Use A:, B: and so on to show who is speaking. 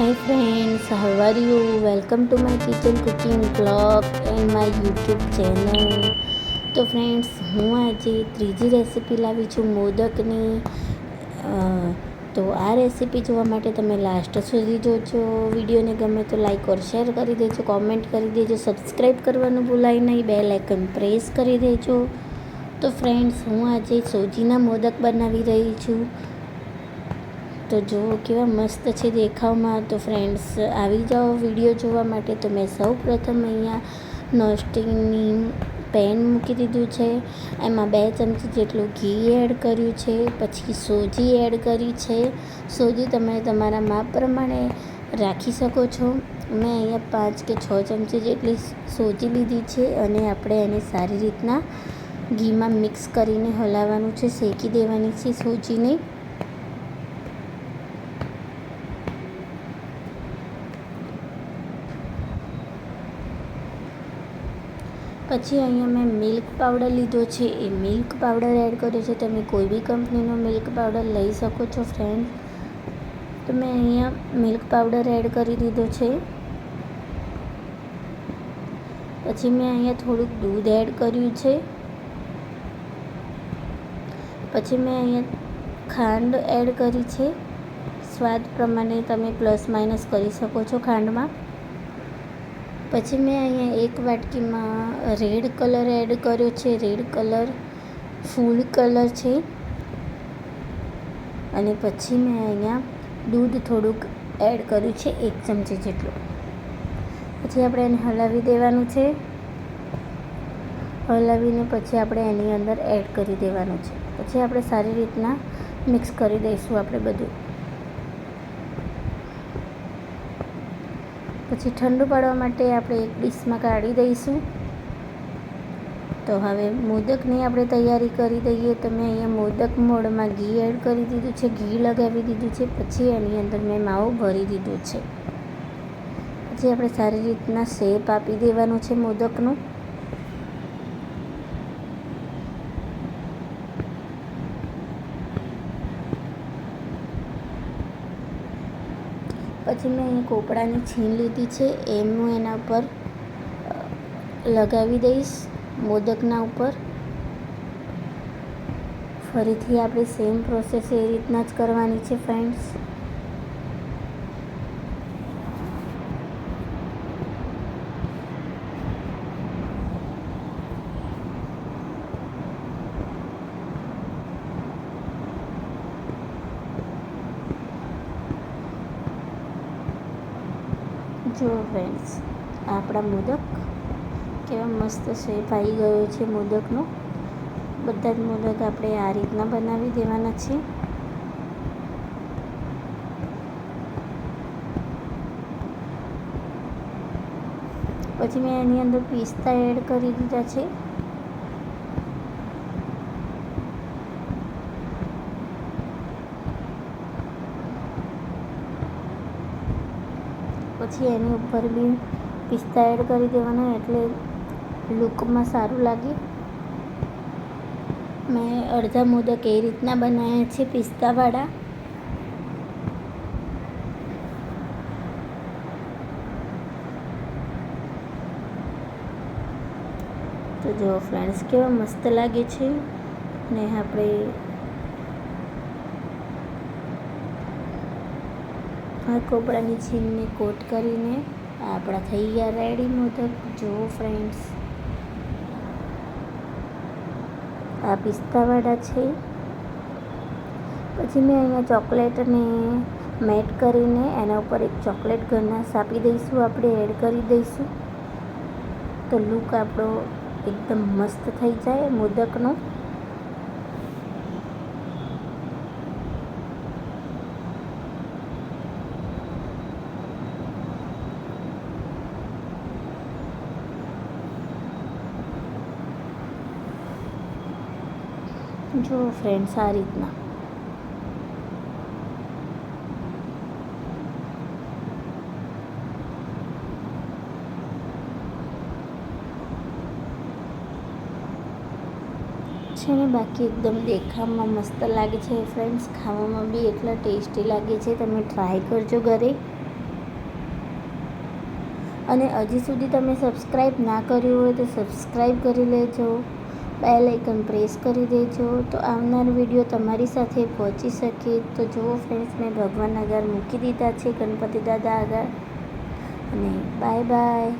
A: Hi friends are you? Welcome to my kitchen cooking vlog and my YouTube channel. તો friends હું આજે ત્રીજી recipe લાવી છું મોદકની. તો આ રેસીપી જોવા માટે તમે લાસ્ટ સુધી જોજો. વિડીયોને ગમે તો લાઈક ઓર શેર કરી દેજો કોમેન્ટ કરી દેજો સબસ્ક્રાઈબ કરવાનું ભૂલાય નહીં બે લાઇકન પ્રેસ કરી દેજો. તો ફ્રેન્ડ્સ હું આજે સોજીના મોદક બનાવી રહી છું. તો જુઓ કેવા મસ્ત છે દેખાવમાં. તો ફ્રેન્ડ્સ આવી જાઓ વીડિયો જોવા માટે. તો મેં સૌ પ્રથમ અહીંયા નોસ્ટિકની પેન મૂકી દીધું છે. એમાં બે ચમચી જેટલું ઘી એડ કર્યું છે. પછી સોજી એડ કરી છે. સોજી તમે તમારા માપ પ્રમાણે રાખી શકો છો. મેં અહીંયા પાંચ કે છ ચમચી જેટલી સોજી લીધી છે અને આપણે એને સારી રીતના ઘીમાં મિક્સ કરીને હલાવવાનું છે, શેકી દેવાની છે સોજીને. પછી અહીંયા મેં મિલ્ક પાવડર લીધો છે. એ મિલ્ક પાવડર એડ કર્યો છે. તમે કોઈ બી કંપનીનો મિલ્ક પાવડર લઈ શકો છો ફ્રેન્ડ તો મેં અહીંયા મિલ્ક પાવડર એડ કરી દીધો છે. પછી મેં અહીંયા થોડુંક દૂધ એડ કર્યું છે. પછી મેં અહીંયા ખાંડ એડ કરી છે. સ્વાદ પ્રમાણે તમે પ્લસ માઇનસ કરી શકો છો ખાંડમાં. પછી મેં અહીંયા એક વાટકીમાં રેડ કલર એડ કર્યો છે. રેડ કલર, ફૂલ કલર છે. અને પછી મેં અહીંયા દૂધ થોડુંક એડ કર્યું છે, એક ચમચી જેટલું. પછી આપણે એને હલાવી દેવાનું છે. હલાવીને પછી આપણે એની અંદર એડ કરી દેવાનું છે. પછી આપણે સારી રીતના મિક્સ કરી દઈશું આપણે બધું. પછી ઠંડુ પાડવા માટે આપણે એક ડીશમાં કાઢી દઈશું. તો હવે મોદકની આપણે તૈયારી કરી દઈએ. તો મેં અહીંયા મોદક મોડમાં ઘી એડ કરી દીધું છે, ઘી લગાવી દીધું છે, પછી એની અંદર મેં માવો ભરી દીધું છે. પછી આપણે સારી રીતના શેપ આપી દેવાનો છે મોદકનું. પછી મેં અહીં કોપડાની છીણ લીધી છે એમ હું એના પર લગાવી દઈશ મોદકના ઉપર. ફરીથી આપણે સેમ પ્રોસેસ એ રીતના જ કરવાની છે ફ્રેન્ડ્સ જો ફ્રેન્ડ્સ આપણા મોદક કેવા મસ્ત શેપ આવી ગયો છે મોદકનો. બધા જ મોદક આપણે આ રીતના બનાવી દેવાના છે પછી મેં એની અંદર પિસ્તા એડ કરી દીધા છે. પછી એની ઉપર બી પિસ્તા એડ કરી દેવાના એટલે લુકમાં સારું લાગે. મેં અડધા મોદક એ રીતના બનાવ્યા છે પિસ્તાવાળા. તો જો ફ્રેન્ડ્સ કેવા મસ્ત લાગે છે ને આપણે આ કોપડાની છીનને કોટ કરીને આપણા થઈ ગયા રેડી મોદક. જુઓ ફ્રેન્ડ્સ આ પિસ્તાવાળા છે. પછી મેં અહીંયા ચોકલેટને મેટ કરીને એના ઉપર એક ચોકલેટ ગનાશ આપી દઈશું. આપણે એડ કરી દઈશું. તો લુક આપણો એકદમ મસ્ત થઈ જાય મોદકનો. જો ફ્રેન્ડ્સ આ રીતના. છે ને, બાકી એકદમ દેખાવમાં મસ્ત લાગે છે ફ્રેન્ડ્સ ખાવામાં બી એટલા ટેસ્ટી લાગે છે. તમે ટ્રાય કરજો ઘરે. અને હજી સુધી તમે સબસ્ક્રાઈબ ના કર્યું હોય તો સબસ્ક્રાઈબ કરી લેજો. બેલ આઇકન પ્રેસ કરી દેજો. તો આવનાર વીડિયો તમારી સાથે પહોંચી શકે. તો જુઓ ફ્રેન્ડ્સ મેં ભગવાન આગળ મૂકી દીધા છે, ગણપતિ દાદા આગળ. અને બાય બાય